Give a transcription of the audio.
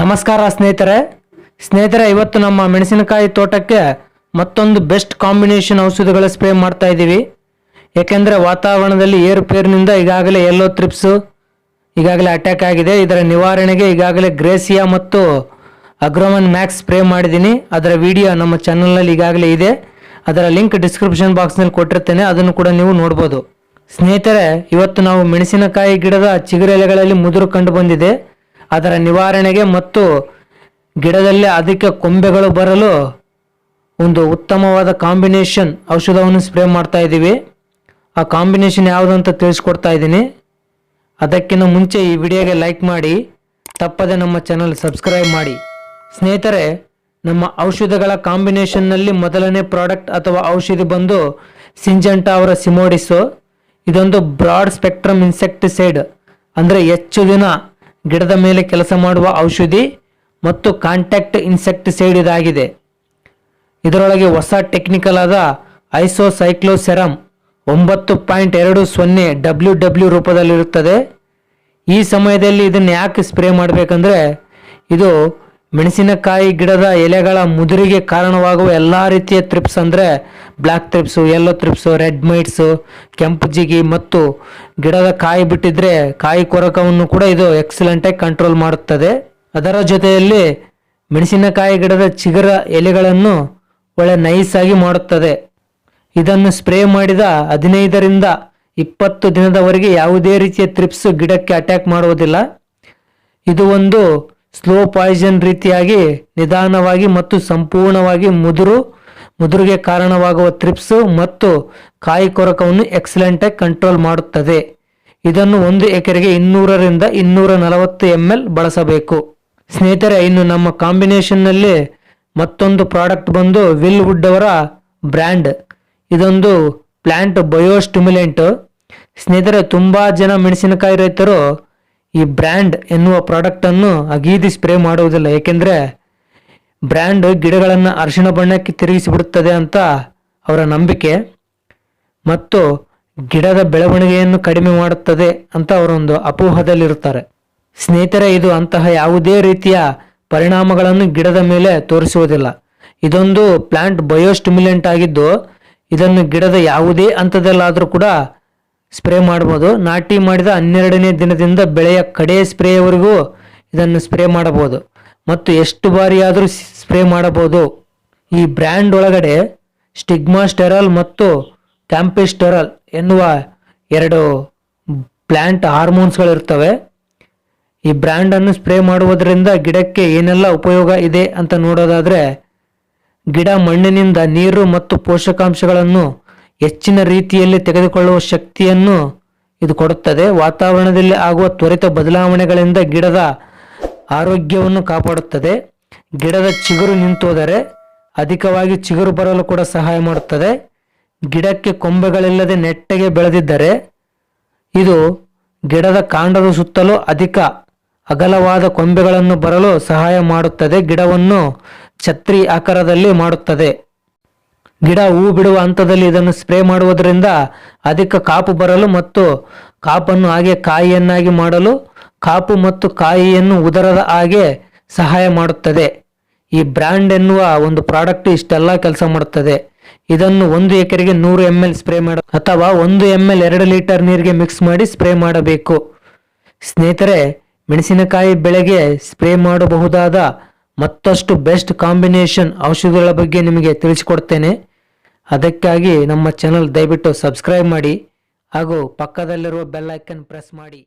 ನಮಸ್ಕಾರ ಸ್ನೇಹಿತರೆ. ಸ್ನೇಹಿತರೆ, ಇವತ್ತು ನಮ್ಮ ಮೆಣಸಿನಕಾಯಿ ತೋಟಕ್ಕೆ ಮತ್ತೊಂದು ಬೆಸ್ಟ್ ಕಾಂಬಿನೇಷನ್ ಔಷಧಿಗಳ ಸ್ಪ್ರೇ ಮಾಡ್ತಾ ಇದ್ದೀವಿ. ಏಕೆಂದರೆ ವಾತಾವರಣದಲ್ಲಿ ಏರುಪೇರಿನಿಂದ ಈಗಾಗಲೇ ಎಲ್ಲೋ ತ್ರಿಪ್ಸು ಈಗಾಗಲೇ ಅಟ್ಯಾಕ್ ಆಗಿದೆ. ಇದರ ನಿವಾರಣೆಗೆ ಈಗಾಗಲೇ ಗ್ರೇಸಿಯಾ ಮತ್ತು ಅಗ್ರೋಮನ್ ಮ್ಯಾಕ್ಸ್ ಸ್ಪ್ರೇ ಮಾಡಿದ್ದೀನಿ. ಅದರ ವಿಡಿಯೋ ನಮ್ಮ ಚಾನಲ್ನಲ್ಲಿ ಈಗಾಗಲೇ ಇದೆ. ಅದರ ಲಿಂಕ್ ಡಿಸ್ಕ್ರಿಪ್ಷನ್ ಬಾಕ್ಸ್ನಲ್ಲಿ ಕೊಟ್ಟಿರ್ತೇನೆ. ಅದನ್ನು ಕೂಡ ನೀವು ನೋಡ್ಬೋದು. ಸ್ನೇಹಿತರೆ, ಇವತ್ತು ನಾವು ಮೆಣಸಿನಕಾಯಿ ಗಿಡದ ಚಿಗುರೆಲೆಗಳಲ್ಲಿ ಮುದುರು ಕಂಡು ಬಂದಿದೆ. ಅದರ ನಿವಾರಣೆಗೆ ಮತ್ತು ಗಿಡದಲ್ಲಿ ಅಧಿಕ ಕೊಂಬೆಗಳು ಬರಲು ಒಂದು ಉತ್ತಮವಾದ ಕಾಂಬಿನೇಷನ್ ಔಷಧವನ್ನು ಸ್ಪ್ರೇ ಮಾಡ್ತಾ ಇದ್ದೀವಿ. ಆ ಕಾಂಬಿನೇಷನ್ ಯಾವುದು ಅಂತ ತಿಳಿಸ್ಕೊಡ್ತಾ ಇದ್ದೀನಿ. ಅದಕ್ಕಿಂತ ಮುಂಚೆ ಈ ವಿಡಿಯೋಗೆ ಲೈಕ್ ಮಾಡಿ, ತಪ್ಪದೆ ನಮ್ಮ ಚಾನಲ್ ಸಬ್ಸ್ಕ್ರೈಬ್ ಮಾಡಿ. ಸ್ನೇಹಿತರೆ, ನಮ್ಮ ಔಷಧಗಳ ಕಾಂಬಿನೇಷನ್ನಲ್ಲಿ ಮೊದಲನೇ ಪ್ರಾಡಕ್ಟ್ ಅಥವಾ ಔಷಧಿ ಬಂದು ಸಿಂಜಂಟ ಅವರ ಸಿಮೋಡಿಸು. ಇದೊಂದು ಬ್ರಾಡ್ ಸ್ಪೆಕ್ಟ್ರಮ್ ಇನ್ಸೆಕ್ಟಿಸೈಡ್. ಅಂದರೆ ಹೆಚ್ಚು ದಿನ ಗಿಡದ ಮೇಲೆ ಕೆಲಸ ಮಾಡುವ ಔಷಧಿ ಮತ್ತು ಕಾಂಟ್ಯಾಕ್ಟ್ ಇನ್ಸೆಕ್ಟಿಸೈಡ್ ಇದಾಗಿದೆ ಇದರೊಳಗೆ ಹೊಸ ಟೆಕ್ನಿಕಲ್ ಆದ ಐಸೋಸೈಕ್ಲೋಸೆರಮ್ ಒಂಬತ್ತು ಪಾಯಿಂಟ್ ಎರಡು ಸೊನ್ನೆ ಡಬ್ಲ್ಯೂ ಡಬ್ಲ್ಯೂ ರೂಪದಲ್ಲಿರುತ್ತದೆ. ಈ ಸಮಯದಲ್ಲಿ ಇದನ್ನು ಯಾಕೆ ಸ್ಪ್ರೇ ಮಾಡಬೇಕಂದ್ರೆ ಇದು ಮೆಣಸಿನಕಾಯಿ ಗಿಡದ ಎಲೆಗಳ ಮುದುರಿಗೆ ಕಾರಣವಾಗುವ ಎಲ್ಲ ರೀತಿಯ ತ್ರಿಪ್ಸ್ ಅಂದರೆ black thrips yellow thrips red mites ಕೆಂಪು ಜಿಗಿ ಮತ್ತು ಗಿಡದ ಕಾಯಿ ಬಿಟ್ಟಿದ್ರೆ ಕಾಯಿ ಕೊರಕವನ್ನು ಕೂಡ ಇದು ಎಕ್ಸಲೆಂಟಾಗಿ ಕಂಟ್ರೋಲ್ ಮಾಡುತ್ತದೆ. ಅದರ ಜೊತೆಯಲ್ಲಿ ಮೆಣಸಿನಕಾಯಿ ಗಿಡದ ಚಿಗರ ಎಲೆಗಳನ್ನು ಒಳ್ಳೆ ನೈಸ್ ಆಗಿ ಮಾಡುತ್ತದೆ. ಇದನ್ನು ಸ್ಪ್ರೇ ಮಾಡಿದ ಹದಿನೈದರಿಂದ ಇಪ್ಪತ್ತು ದಿನದವರೆಗೆ ಯಾವುದೇ ರೀತಿಯ ಥ್ರಿಪ್ಸು ಗಿಡಕ್ಕೆ ಅಟ್ಯಾಕ್ ಮಾಡುವುದಿಲ್ಲ. ಇದು ಒಂದು ಸ್ಲೋ ಪಾಯ್ಸನ್ ರೀತಿಯಾಗಿ ನಿಧಾನವಾಗಿ ಮತ್ತು ಸಂಪೂರ್ಣವಾಗಿ ಮುದುರು, ಮುದುರಿಗೆ ಕಾರಣವಾಗುವ ಥ್ರಿಪ್ಸ್ ಮತ್ತು ಕಾಯಿ ಕೊರಕವನ್ನು ಎಕ್ಸಲೆಂಟಾಗಿ ಕಂಟ್ರೋಲ್ ಮಾಡುತ್ತದೆ. ಇದನ್ನು ಒಂದು ಎಕರೆಗೆ ಇನ್ನೂರರಿಂದ ಇನ್ನೂರ ನಲವತ್ತು ಎಂ ಎಲ್ ಬಳಸಬೇಕು. ಸ್ನೇಹಿತರೆ, ಇನ್ನು ನಮ್ಮ ಕಾಂಬಿನೇಷನ್ನಲ್ಲಿ ಮತ್ತೊಂದು ಪ್ರಾಡಕ್ಟ್ ಬಂದು ವಿಲ್ ವುಡ್ ಅವರ ಬ್ರ್ಯಾಂಡ್ ಇದೊಂದು ಪ್ಲಾಂಟ್ ಬಯೋಸ್ಟಿಮ್ಯುಲೆಂಟ್ ಸ್ನೇಹಿತರೆ, ತುಂಬ ಜನ ಮೆಣಸಿನಕಾಯಿ ರೈತರು ಈ ಬ್ರ್ಯಾಂಡ್ ಎನ್ನುವ ಪ್ರಾಡಕ್ಟನ್ನು ಅಗೀದಿ ಸ್ಪ್ರೇ ಮಾಡುವುದಿಲ್ಲ, ಏಕೆಂದರೆ ಬ್ರ್ಯಾಂಡ್ ಗಿಡಗಳನ್ನು ಅರಿಶಿಣ ಬಣ್ಣಕ್ಕೆ ತಿರುಗಿಸಿಬಿಡುತ್ತದೆ ಅಂತ ಅವರ ನಂಬಿಕೆ ಮತ್ತು ಗಿಡದ ಬೆಳವಣಿಗೆಯನ್ನು ಕಡಿಮೆ ಮಾಡುತ್ತದೆ ಅಂತ ಅವರೊಂದು ಅಪೋಹದಲ್ಲಿರುತ್ತಾರೆ. ಸ್ನೇಹಿತರೆ, ಇದು ಅಂತಹ ಯಾವುದೇ ರೀತಿಯ ಪರಿಣಾಮಗಳನ್ನು ಗಿಡದ ಮೇಲೆ ತೋರಿಸುವುದಿಲ್ಲ. ಇದೊಂದು ಪ್ಲಾಂಟ್ ಬಯೋಸ್ಟಿಮ್ಯುಲೆಂಟ್ ಆಗಿದ್ದು, ಇದನ್ನು ಗಿಡದ ಯಾವುದೇ ಹಂತದಲ್ಲಾದರೂ ಕೂಡ ಸ್ಪ್ರೇ ಮಾಡ್ಬೋದು. ನಾಟಿ ಮಾಡಿದ ಹನ್ನೆರಡನೇ ದಿನದಿಂದ ಬೆಳೆಯ ಕಡೆಯ ಸ್ಪ್ರೇಯವರೆಗೂ ಇದನ್ನು ಸ್ಪ್ರೇ ಮಾಡಬಹುದು ಮತ್ತು ಎಷ್ಟು ಬಾರಿ ಆದರೂ ಸ್ಪ್ರೇ ಮಾಡಬಹುದು ಈ ಬ್ರ್ಯಾಂಡ್ ಒಳಗಡೆ ಸ್ಟಿಗ್ಮಾಸ್ಟೆರಲ್ ಮತ್ತು ಕ್ಯಾಂಪಿಸ್ಟೆರಲ್ ಎನ್ನುವ ಎರಡು ಪ್ಲ್ಯಾಂಟ್ ಹಾರ್ಮೋನ್ಸ್ಗಳಿರ್ತವೆ ಈ ಬ್ರ್ಯಾಂಡನ್ನು ಸ್ಪ್ರೇ ಮಾಡುವುದರಿಂದ ಗಿಡಕ್ಕೆ ಏನೆಲ್ಲ ಉಪಯೋಗ ಇದೆ ಅಂತ ನೋಡೋದಾದರೆ, ಗಿಡ ಮಣ್ಣಿನಿಂದ ನೀರು ಮತ್ತು ಪೋಷಕಾಂಶಗಳನ್ನು ಹೆಚ್ಚಿನ ರೀತಿಯಲ್ಲಿ ತೆಗೆದುಕೊಳ್ಳುವ ಶಕ್ತಿಯನ್ನು ಇದು ಕೊಡುತ್ತದೆ. ವಾತಾವರಣದಲ್ಲಿ ಆಗುವ ತ್ವರಿತ ಬದಲಾವಣೆಗಳಿಂದ ಗಿಡದ ಆರೋಗ್ಯವನ್ನು ಕಾಪಾಡುತ್ತದೆ. ಗಿಡದ ಚಿಗುರು ನಿಂತೋದರೆ ಅಧಿಕವಾಗಿ ಚಿಗುರು ಬರಲು ಕೂಡ ಸಹಾಯ ಮಾಡುತ್ತದೆ. ಗಿಡಕ್ಕೆ ಕೊಂಬೆಗಳಿಲ್ಲದೆ ನೆಟ್ಟಗೆ ಬೆಳೆದಿದ್ದರೆ ಇದು ಗಿಡದ ಕಾಂಡದ ಸುತ್ತಲೂ ಅಧಿಕ ಅಗಲವಾದ ಕೊಂಬೆಗಳನ್ನು ಬರಲು ಸಹಾಯ ಮಾಡುತ್ತದೆ. ಗಿಡವನ್ನು ಛತ್ರಿ ಆಕಾರದಲ್ಲಿ ಮಾಡುತ್ತದೆ. ಗಿಡ ಹೂ ಬಿಡುವ ಹಂತದಲ್ಲಿ ಇದನ್ನು ಸ್ಪ್ರೇ ಮಾಡುವುದರಿಂದ ಅಧಿಕ ಕಾಪು ಬರಲು ಮತ್ತು ಕಾಪನ್ನು ಹಾಗೆ ಕಾಯಿಯನ್ನಾಗಿ ಮಾಡಲು ಕಾಪು ಮತ್ತು ಕಾಯಿಯನ್ನು ಉದರದ ಹಾಗೆ ಸಹಾಯ ಮಾಡುತ್ತದೆ. ಈ ಬ್ರ್ಯಾಂಡ್ ಎನ್ನುವ ಒಂದು ಪ್ರಾಡಕ್ಟ್ ಇಷ್ಟೆಲ್ಲ ಕೆಲಸ ಮಾಡುತ್ತದೆ. ಇದನ್ನು ಒಂದು ಎಕರೆಗೆ ನೂರು ಎಂ ಎಲ್ ಸ್ಪ್ರೇ ಮಾಡ ಅಥವಾ ಒಂದು ಎಂ ಎಲ್ ಎರಡು ಲೀಟರ್ ನೀರಿಗೆ ಮಿಕ್ಸ್ ಮಾಡಿ ಸ್ಪ್ರೇ ಮಾಡಬೇಕು. ಸ್ನೇಹಿತರೆ, ಮೆಣಸಿನಕಾಯಿ ಬೆಳೆಗೆ ಸ್ಪ್ರೇ ಮಾಡಬಹುದಾದ ಮತ್ತಷ್ಟು ಬೆಸ್ಟ್ ಕಾಂಬಿನೇಷನ್ ಔಷಧಿಗಳ ಬಗ್ಗೆ ನಿಮಗೆ ತಿಳಿಸಿಕೊಡ್ತೇನೆ. ಅದಕ್ಕಾಗಿ ನಮ್ಮ ಚಾನಲ್ ದಯವಿಟ್ಟು ಸಬ್ಸ್ಕ್ರೈಬ್ ಮಾಡಿ ಹಾಗೂ ಪಕ್ಕದಲ್ಲಿರುವ ಬೆಲ್ ಐಕನ್ ಪ್ರೆಸ್ ಮಾಡಿ.